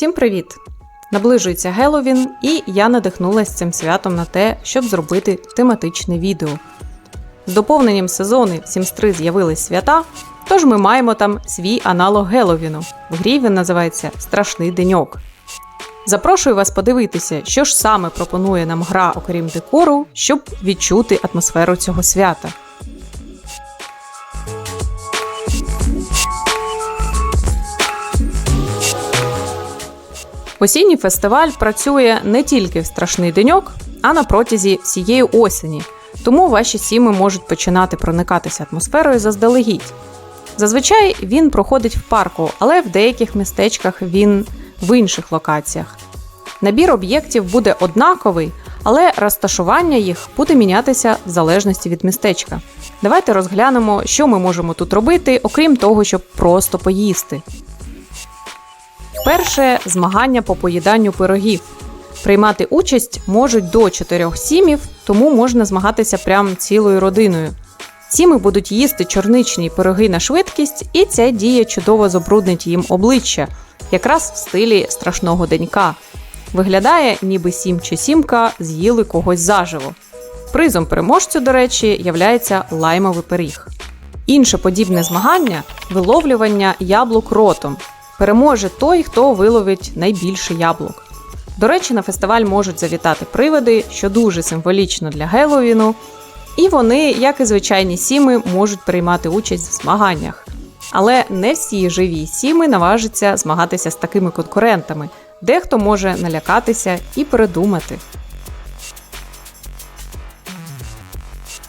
Всім привіт! Наближується Геловін, і я надихнулася цим святом на те, щоб зробити тематичне відео. З доповненням сезону в Sims 3 з'явились свята, тож ми маємо там свій аналог Геловіну. В грі він називається Страшний деньок. Запрошую вас подивитися, що ж саме пропонує нам гра, окрім декору, щоб відчути атмосферу цього свята. Осінній фестиваль працює не тільки в страшний деньок, а на протязі всієї осені. Тому ваші сіми можуть починати проникатися атмосферою заздалегідь. Зазвичай він проходить в парку, але в деяких містечках він в інших локаціях. Набір об'єктів буде однаковий, але розташування їх буде мінятися в залежності від містечка. Давайте розглянемо, що ми можемо тут робити, окрім того, щоб просто поїсти. Перше змагання по поїданню пирогів. Приймати участь можуть до 4 сімів, тому можна змагатися прямо цілою родиною. Сіми будуть їсти чорничні пироги на швидкість, і ця дія чудово забруднить їм обличчя, якраз в стилі страшного денька. Виглядає, ніби сім чи сімка з'їли когось заживо. Призом переможцю, до речі, являється лаймовий пиріг. Інше подібне змагання виловлювання яблук ротом. Переможе той, хто виловить найбільше яблук. До речі, на фестиваль можуть завітати привиди, що дуже символічно для Геловіну, і вони, як і звичайні сіми, можуть приймати участь в змаганнях. Але не всі живі сіми наважаться змагатися з такими конкурентами, дехто може налякатися і передумати.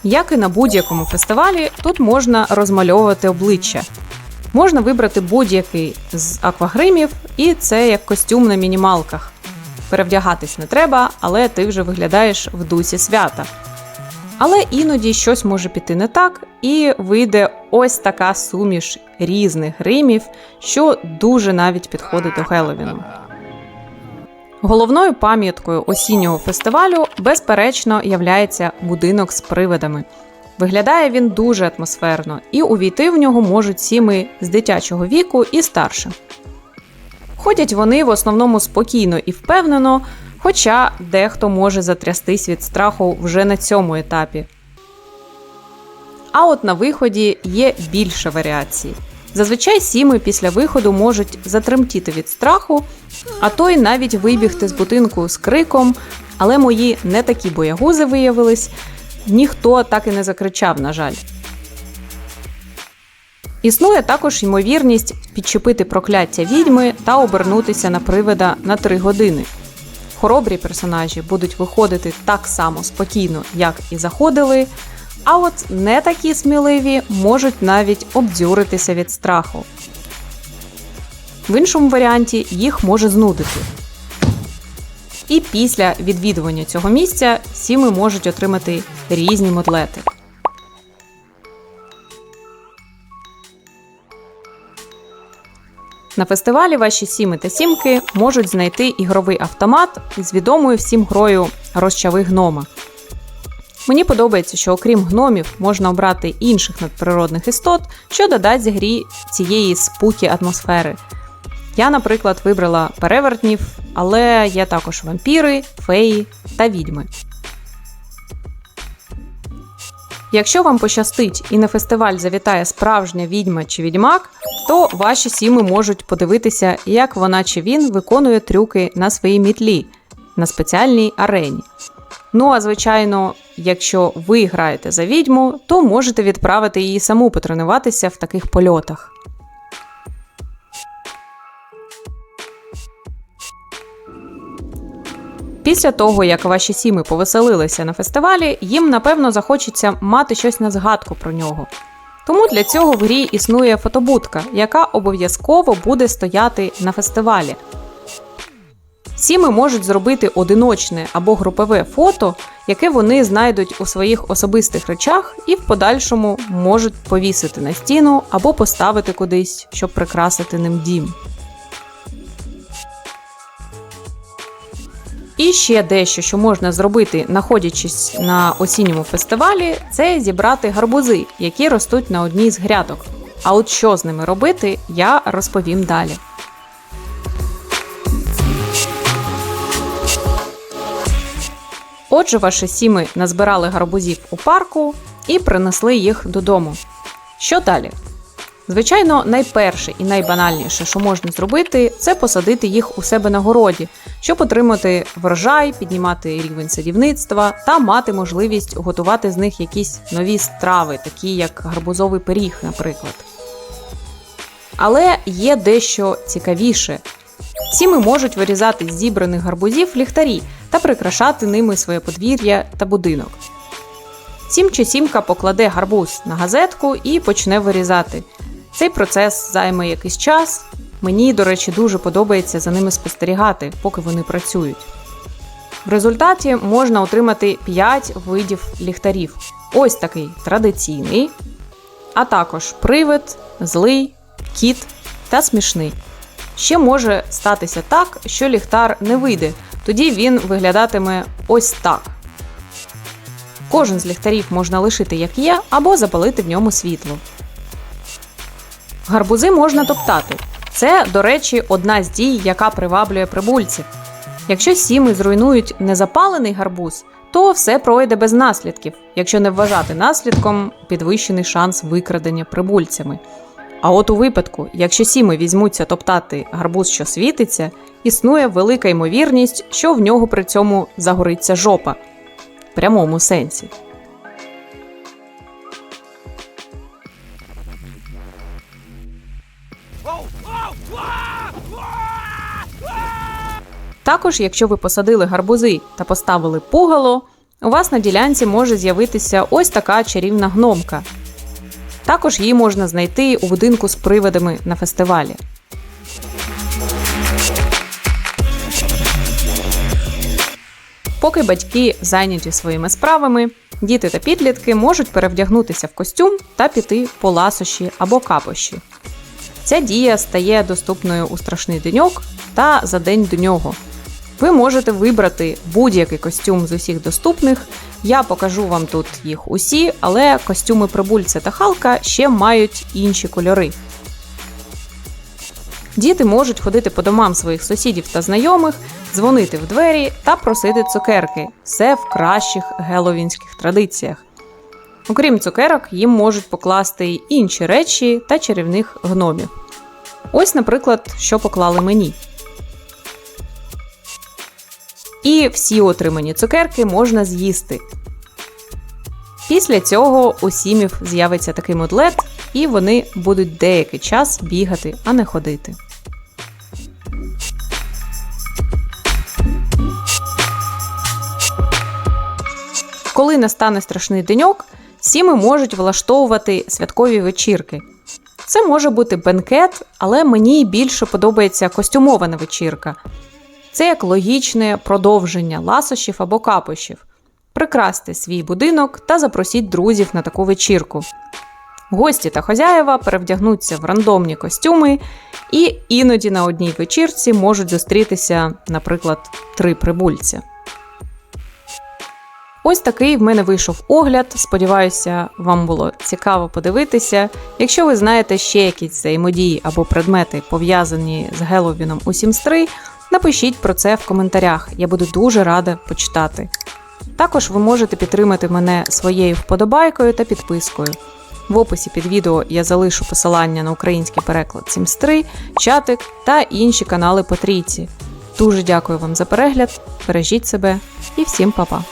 Як і на будь-якому фестивалі, тут можна розмальовувати обличчя. Можна вибрати будь-який з аквагримів, і це як костюм на мінімалках. Перевдягатись не треба, але ти вже виглядаєш в дусі свята. Але іноді щось може піти не так, і вийде ось така суміш різних гримів, що дуже навіть підходить до Геловіну. Головною пам'яткою осіннього фестивалю, безперечно, являється будинок з привидами. Виглядає він дуже атмосферно, і увійти в нього можуть сіми з дитячого віку і старше. Ходять вони в основному спокійно і впевнено, хоча дехто може затрястись від страху вже на цьому етапі. А от на виході є більше варіацій. Зазвичай сіми після виходу можуть затремтіти від страху, а то й навіть вибігти з будинку з криком, але мої не такі боягузи виявились, ніхто так і не закричав, на жаль. Існує також ймовірність підчепити прокляття відьми та обернутися на привида на 3 години. Хоробрі персонажі будуть виходити так само спокійно, як і заходили, а от не такі сміливі можуть навіть обдзюритися від страху. В іншому варіанті їх може знудити. І після відвідування цього місця сіми можуть отримати різні модлети. На фестивалі ваші сіми та сімки можуть знайти ігровий автомат з відомою всім грою розчави гнома. Мені подобається, що окрім гномів можна обрати інших надприродних істот, що додасть грі цієї спукі атмосфери. Я, наприклад, вибрала перевертнів, але є також вампіри, феї та відьми. Якщо вам пощастить і на фестиваль завітає справжня відьма чи відьмак, то ваші сіми можуть подивитися, як вона чи він виконує трюки на своїй мітлі на спеціальній арені. Ну а звичайно, якщо ви граєте за відьму, то можете відправити її саму потренуватися в таких польотах. Після того, як ваші сіми повеселилися на фестивалі, їм напевно захочеться мати щось на згадку про нього. Тому для цього в грі існує фотобудка, яка обов'язково буде стояти на фестивалі. Сіми можуть зробити одиночне або групове фото, яке вони знайдуть у своїх особистих речах і в подальшому можуть повісити на стіну або поставити кудись, щоб прикрасити ним дім. І ще дещо, що можна зробити, знаходячись на осінньому фестивалі, це зібрати гарбузи, які ростуть на одній з грядок. А от що з ними робити, я розповім далі. Отже, ваші сіми назбирали гарбузів у парку і принесли їх додому. Що далі? Звичайно, найперше і найбанальніше, що можна зробити, це посадити їх у себе на городі, щоб отримати врожай, піднімати рівень садівництва та мати можливість готувати з них якісь нові страви, такі як гарбузовий пиріг, наприклад. Але є дещо цікавіше. Сіми можуть вирізати з зібраних гарбузів ліхтарі та прикрашати ними своє подвір'я та будинок. Сім чи сімка покладе гарбуз на газетку і почне вирізати. Цей процес займе якийсь час. Мені, до речі, дуже подобається за ними спостерігати, поки вони працюють. В результаті можна отримати 5 видів ліхтарів. Ось такий традиційний, а також привид, злий, кіт та смішний. Ще може статися так, що ліхтар не вийде, тоді він виглядатиме ось так. Кожен з ліхтарів можна лишити як є, або запалити в ньому світло. Гарбузи можна топтати. Це, до речі, одна з дій, яка приваблює прибульців. Якщо сіми зруйнують незапалений гарбуз, то все пройде без наслідків, якщо не вважати наслідком підвищений шанс викрадення прибульцями. А от у випадку, якщо сіми візьмуться топтати гарбуз, що світиться, існує велика ймовірність, що в нього при цьому загориться жопа в прямому сенсі. Також, якщо ви посадили гарбузи та поставили пугало, у вас на ділянці може з'явитися ось така чарівна гномка. Також її можна знайти у будинку з привидами на фестивалі. Поки батьки зайняті своїми справами, діти та підлітки можуть перевдягнутися в костюм та піти по ласощі або капощі. Ця дія стає доступною у страшний деньок та за день до нього. Ви можете вибрати будь-який костюм з усіх доступних. Я покажу вам тут їх усі, але костюми прибульця та Халка ще мають інші кольори. Діти можуть ходити по домам своїх сусідів та знайомих, дзвонити в двері та просити цукерки. Все в кращих геловінських традиціях. Окрім цукерок, їм можуть покласти й інші речі та чарівних гномів. Ось, наприклад, що поклали мені. І всі отримані цукерки можна з'їсти. Після цього у сімів з'явиться такий модлет, і вони будуть деякий час бігати, а не ходити. Коли настане страшний деньок, сіми можуть влаштовувати святкові вечірки. Це може бути бенкет, але мені більше подобається костюмована вечірка. Це як логічне продовження ласощів або капощів. Прикрасьте свій будинок та запросіть друзів на таку вечірку. Гості та хозяєва перевдягнуться в рандомні костюми, і іноді на одній вечірці можуть зустрітися, наприклад, три прибульця. Ось такий в мене вийшов огляд. Сподіваюся, вам було цікаво подивитися. Якщо ви знаєте ще якісь взаємодії або предмети, пов'язані з Геловіном у Sims 3, напишіть про це в коментарях. Я буду дуже рада почитати. Також ви можете підтримати мене своєю вподобайкою та підпискою. В описі під відео я залишу посилання на український переклад Сімстри, чатик та інші канали по трійці. Дуже дякую вам за перегляд, бережіть себе і всім па-па!